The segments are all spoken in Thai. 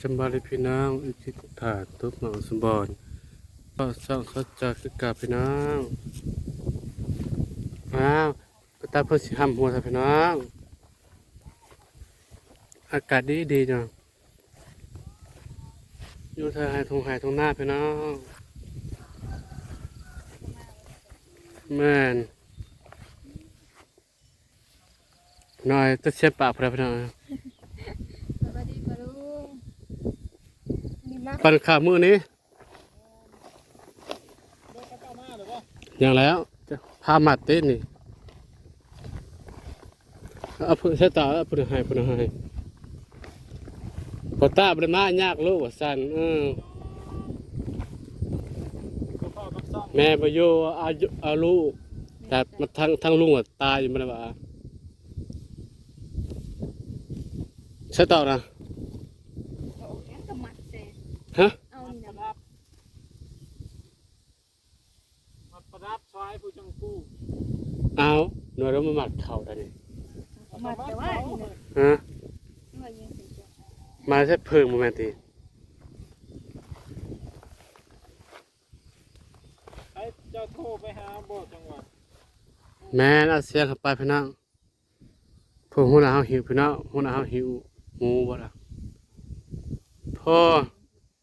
สำบายดีพี่น้องอิจิถาทุกหมองสมบูรณ์ก็สร้างเข้าใจคือกาพี่น้องอ้าวก็ตาเพื่อสิหำหัวท่าพี่น้อง อากาศดีดีจังอยู่ทางหายทงหายทงหน้าพี่น้องแม่นน่อยจะเสียปากพระพี่น้อง สวัสดีปะลุงนี่มา ปันขามือนี้อย่างแล้วจะพามาเต้นนี่เอาเพื่อใช้ตาเอาเพื่อให้เพื่อให้พอตาบริมายากลูกว่าสันเออแม่ปอยู่อายุอาลูกแต่มาทั้งทั้งลุงอะตายอยู่มันว่าใช่ต่อนะ เอาแค่กระมัดเซ่ ฮะเอานี่นะมาประดับชายผู้จังผู้เอาหน่วยเรามาหมัดเข่าได้นี่มัดแต่ว่านี่นะฮะว่ายังสิจ้ะมาใช้เพิ่งโมเมนตีให้เจ้าโทรไปหาบ่จังหวัดแม่นเอาเสียงเข้าไปพี่น้องพวกหัวหน้าเฮาหิวพี่น้องหัวหน้าเฮาหิวหมูบ่ล่ะพ่อ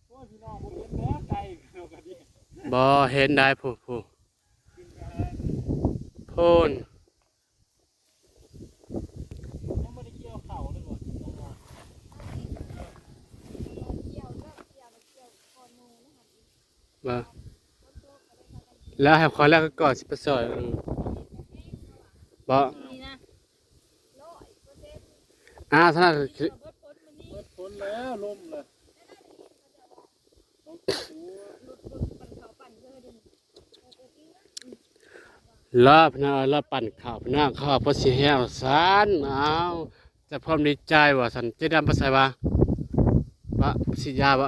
โอ้ยพี่น้องบ่เห็นแหน่ไกลเดียวกันดิ บ่เห็นได้ผู้ผู้กินกันพูนยังบ่ได้เกี่ยวเข่าเลยบ่จังหวัดเกี่ยวเลิกเกี่ยวเกี่ยวคอนูนะคะบ่แล้วให้ขอแล้วก็ก่อนสิไปซอยเออบ่นี่นะร้อยเปอร์เซ็นต์อ้าวท่านนนี่ก็เบิดพ้นมานี่เบิดผลแล้วลมเลยต้องตัว หลุดหลุดปั่นเขาปั่นเพื่อเดิน รอพี่น้องรอปั่นข้าวพี่น้องข้าวพอสิแห้วซานเอาจะพร้อมดีใจว่าสันเจะดำภาษาว่าว่าสิยาบ่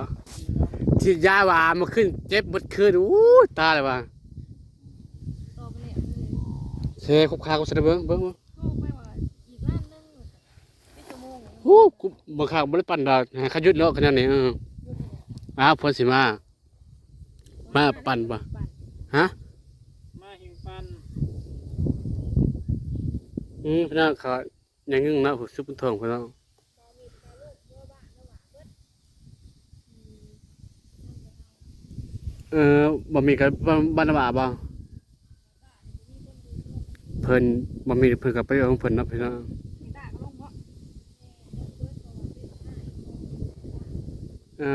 สิยาว่ามาขึ้นเจ็บหมดคืนอู้ตายเลยว่าต่อไปเนี่ยเลยเซคุบคากูเสนเบิ้งเบิ้งเบิ่งโทรไปว่าอีกล้านหนึงไม่ชั่วโมงโอ้กูบางครั้งบ่ได้ปั่นดอกให้เขาหยุดเนาะขนาดนี้เอออ้าวเพิ่นสิมา มาปั่นบ่ฮะ มาหิงปัน อืมพน้องเขายังงึ่งนะผู้ซุปทองพน้องเออบ่มีกับบ้านบ่าบ่เพิ่นบ่มีเพิ่นก็ไปของเพิ่นนะพี่น้องเพราะเอ่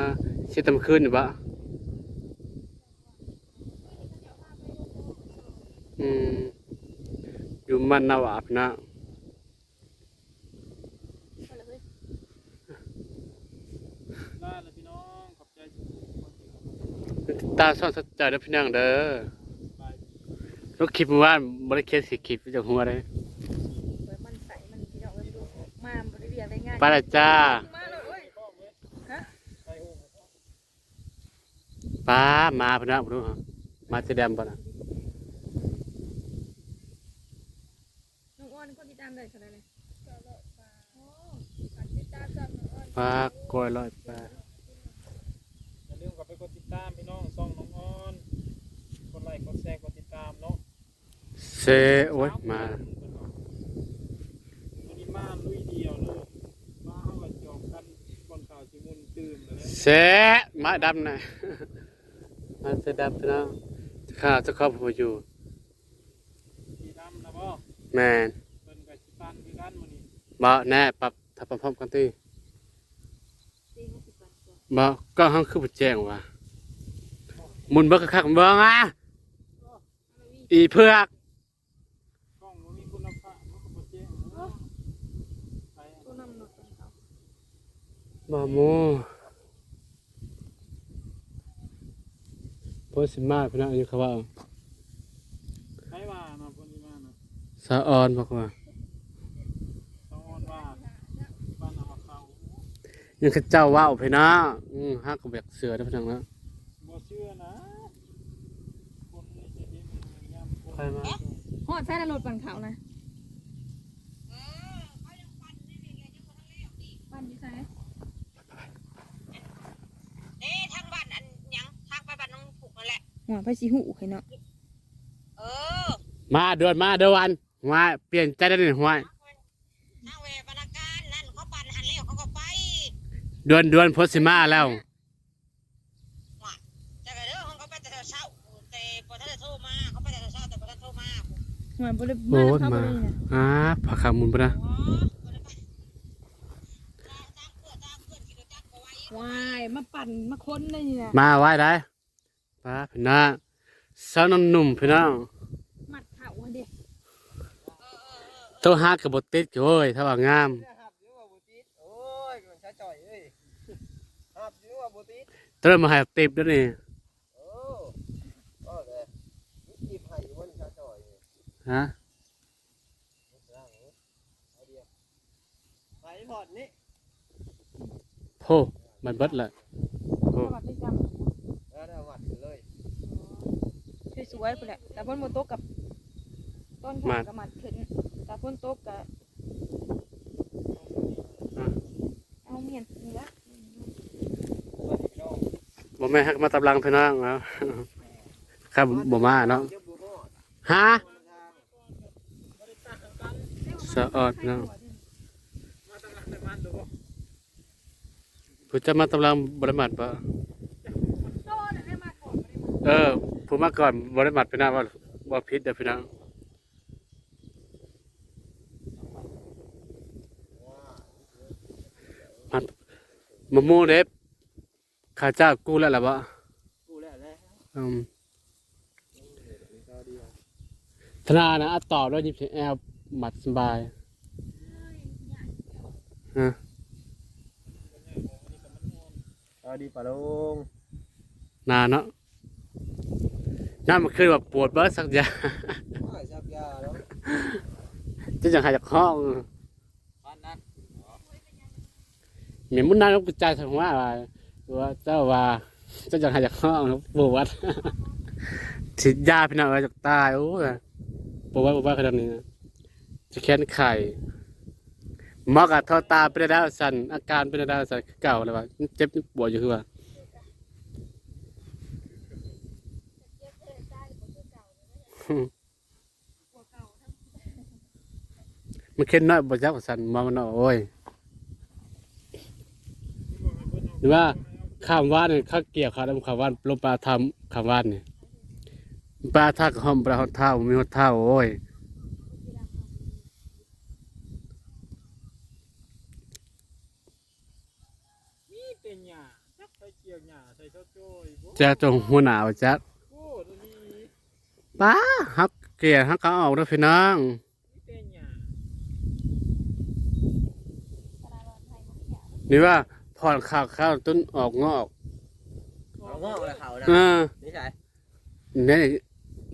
อสิตำคืนนี่บ่อืมอยู่ มันนาวาพน้องเอาเลยเฮ้ยลาแล้วพี่น้องขอบใจสุดตาซ่อนสัจจะเด้อพี่น้องเด้อลูกคลิปเมื่อวานบ่ได้เขียนสิคลิปจากหัวเลยมันใสมันพี่น้องเอ้ยดูมาบริเวณได้ง่ายปละจ้ามาเลยเว้ยพ่อเว้ยฮะไปโอ้โหป้ามาพี่น้องบ่รู้ฮะมาจะดมบ่น่ะน้อ งอ้อนคนที่ตามได้ขนาไหนโอ้การติดตามจากน้อยร้อยป้าอย่าลืมกลับไปกดติดตามพี่น้องซ่องน้องอ้อนกดไลค์กดแชร์กดติดตามเนาะเซโอ้ยมาวันนี้มาลุยเดียวเลยมาเอาไว้จองกันก่อนข่าวสิมุนตื่นเลยเซมาดำหน่อยมาเสดำพี่น้องข้าวจะครอบครัวอยู่สีดำนะบ่อแมน บ่แน่ปรับถ้าพร้อมๆกันติสี่ห้าสิบบาทก่อนบ่ก็ห้องคือบ่แจ้งว่าหมุนเบิ่งคักๆเบิ่งอะอีเผือกกล้องมันมีคุณภาพมันก็บ่แจ้งเนาะไปตัวนำหนดของเขาบ่หมูโพสิมาพี่น้องอยู่เขาว่าไปว่านะคนนี้มานะสะออนบอกว่า ยังข้าเจ้าว่าเอาไปนะอืมฮักกับแบกเสือได้พังนะบ่เชื่อนะคนในเจ็ดเนยามคนใรมอดแฟนรถปั่นเขานะปั่อยู่ไหเอ๊ทางบ้านอันหยังทางไปบ้านน้องผูกนั่นแหละหัวไปสีหูเห็นเนาะเออ มาเดือนมาเดือนวันหัวเปลี่ยนใจได้หนึ่งหัย ดือนเดือนพศสิมาแล้วแต่ก็เด้อเขาไปแต่เช้าแต่พอท่านโทรมาเขาไปแต่เช้าแต่พอท่านโทรมาหัวบ่ได้โอ้มายนำเขาบ่มาได้เนี่ยอ่าผักขามุนปะนะอ๋อบ่ได้ไปตามตามเพื่อนตามเพื่อนขี่รถจักรก็ไว้วายมาปั่นมาค้นได้นี่นะมาไว้ได้ป้าพี่น้าสาวน้ำหนุ่มพี่น้องมัดเข่าอันเด้ตัวฮักกับบติดโอ้ยถ้าว่างาม หับอยู่ว่าบุติดโอ้ยมันช้าจ่อยเอ้ยหั บอยู่ว่าบุติดเติมมาให้ติบด้วยนี่โอ้ก็เลยนี่จีบไผ่วันช้าจ่อยนี่ฮะร่างนี้เอาเดียวไผ่พอดนี่โพมันเบิดละโพสวัสดีจ้าแล้วได้วัดเลยสวยๆพุ่นแหละแต่พ่นบ่ตกกับต้นขากับมัดขึ้นแต่พ่นตกกับเอาเมียนนี่ละวัดพี่น้อง บ่แม่ฮักมาตำลังพี่น้องเอาครับบ่มาเนาะฮะสะออดเนาะผู้จะมาตำลังบ่ได้มัดบ่โตน่ะเออผู้มาก่อนบ่ได้มัดพี่น้าว่าบ่ผิดเด้อพี่น้องมันมะม่วงเด็บ ข้าเจ้ากู้แล้วล่ะบ่กูแล้วแหละอืมก็เดียวธนานะอัดตอบแล้วยิบเสียงแอลหมัดสบายฮะก็ดีปะลงนานเนาะน้ามันขึ้นแบบปวดเบิร์สักอย่างไม่ซับยาแล้วจะยังหายจากห้องบ้านนั้นเหมียนมุนนานแล้วกูใจถึงว่าอะไร ว่าเจ้าว่าเจ้ายังหายจากห้องแล้วปวดฉีดยาพี่น้องเอ้ยจากตายโอ้ยปวดว่าปวดว่าขนาดนี้นะจะแค้นไข่หมอกอะทอตาเป็นดาวสันอาการเป็นดาวสันเก่าเลยว่าเจ็บปวดอยู่คือว่ามันเข็นน้อยบ่จักสันมองมันเนาะโอ้ยหรือว่า ข้ามว่านนี่ข้าวเกี่ยวข้าวดำข้าวว่านลงปลาทำข้ามว่านนี่ปลาทักหอมปลาหอดเท้ามีหอดเท้าโอ้ยมีแต่หญ้าจักไปเกี่ยวหญ้าใส่เจ้าโจ้ยบ่จะจงหัวหนาวจักโอ้ตัวนี้ป้าฮักเกี่ยวฮักเขาออกด้วยพี่น้องมีแต่หญ้านี่ว่า ผ่อนข้าวข้าวต้นออกงอกเอางอกเลยเขานะเออนี่ใช่นี่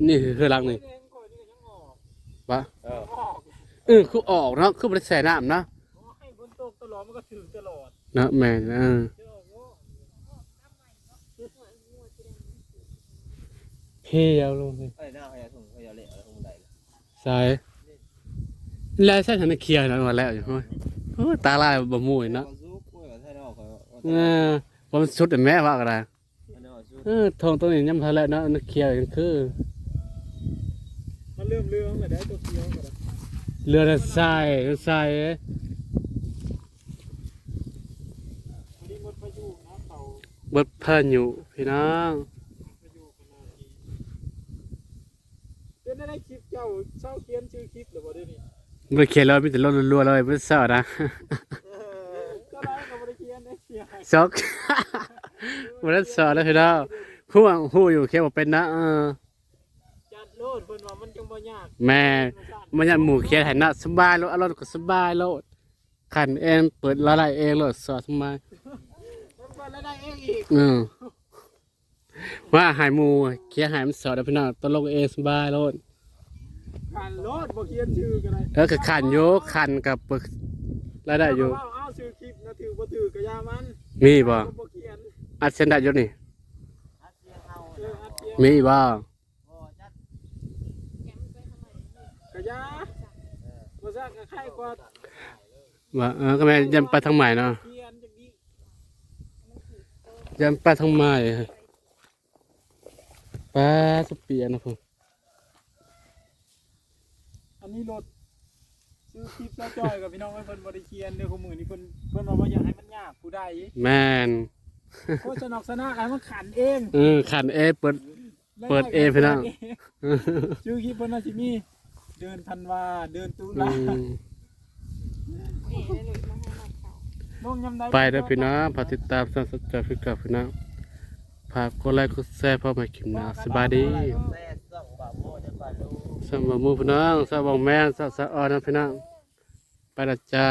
นี่คือรังนี่แดงก่อนนี่ก็ยังออกวะเออออกเออคือออกเนาะคือบ่ได้ใส่น้ำนะอ๋อให้ฝนตกตลอดมันก็ถึงตลอดเนาะแม่นเออเจ้าโง่เฮียวลงเลยไอ้หน้าเขาจะถุงเขาจะเละอะไรถุงใดใส่แล้วใช่ทันได้เคลียร์แล้วมาแล้วอยู่เฮ้ยโอ้ยตาลายบ่มูยเนาะ เขาเออผมสุดแต่แม่ว่าอะไรอันนี้เขาซุกเออทองตัวนี้ย่ำทะเลเนาะนักเคลียร์กันคือมันเริ่มเรื่องเลยได้ตัวเคี้ยวก็ได้เรือน่ะทรายเรือทรายเอ้ยวันนี้หมดพายุนะเขาเบิดพายุพี่น้องพายุขนาดนี้เป็นได้คลิปเจ้าเช่าเขียนชื่อคลิปหรือบ่ได้นี่บ่เขียนเลยมีแต่รถรัวๆเลยบ่เศร้านะก็ได้ ซอกบ่ได้สอนแล้วพี่น้องฮู้ว่าฮู้อยู่เขียนบ่เป็นนะเออจัดโลดเพิ่นว่ามันจังบ่ยากแม่มันยันหมู่เขียนให้นะสบายโลดอารมณ์ก็สบายโลดขันเองเปิดละลายเองโลดสอนสบายมันก็แล้วได้เองอีกเออว่าหายหมูเขียนหายมันสอนได้พี่น้องตลกเองสบายโลดขันโลดบ่เขียนชื่อก็ได้เออคือขันโยขันกับปึกรายได้อยู่ ถือบ่ถือก็ยามันมีบ่ก็บ่เขียนอัดเส้นได้อยู่นี่อาเซียนเอาเอออัดเสียงมีบ่บ่จัดก็ยาบ่ซักก็ใครกว่าว่าเออก็แม่นยันไปทางใหม่เนาะเขียนจังนี้ยันไปทางใหม่ปป้าสเปียนะพุ่นอันนี้รถ ซื้อคลิปแล้วจอยกับพี่น้องให้เพิ่นบริเคียนเดี๋ยวขมือนี่เพิ่นเพิ่นบอกว่าอยากให้มันยากผู้ใดแม่นโคตรสนุกสนานไอ้มันขันเองเออขันเอเปิด เปิดเองพี่น้อง ชื่อคลิปเพิ่นน่าสิมีเดินธันวาเดินตุอืลามเอ๋ได้หลุดมาให้นักข่าวลงยำใดไปเด้อพี่น้องฝากติดตามสั่นสัจจะพี่กับพี่น้องฝากกดไลค์กดแชร์เพื่อมาคลิปหน้าสบายดี แซ่ สมบูรณ์พี่น้องสวัสดีแม่สวัสดีออนนะพี่น้องไปละจ้า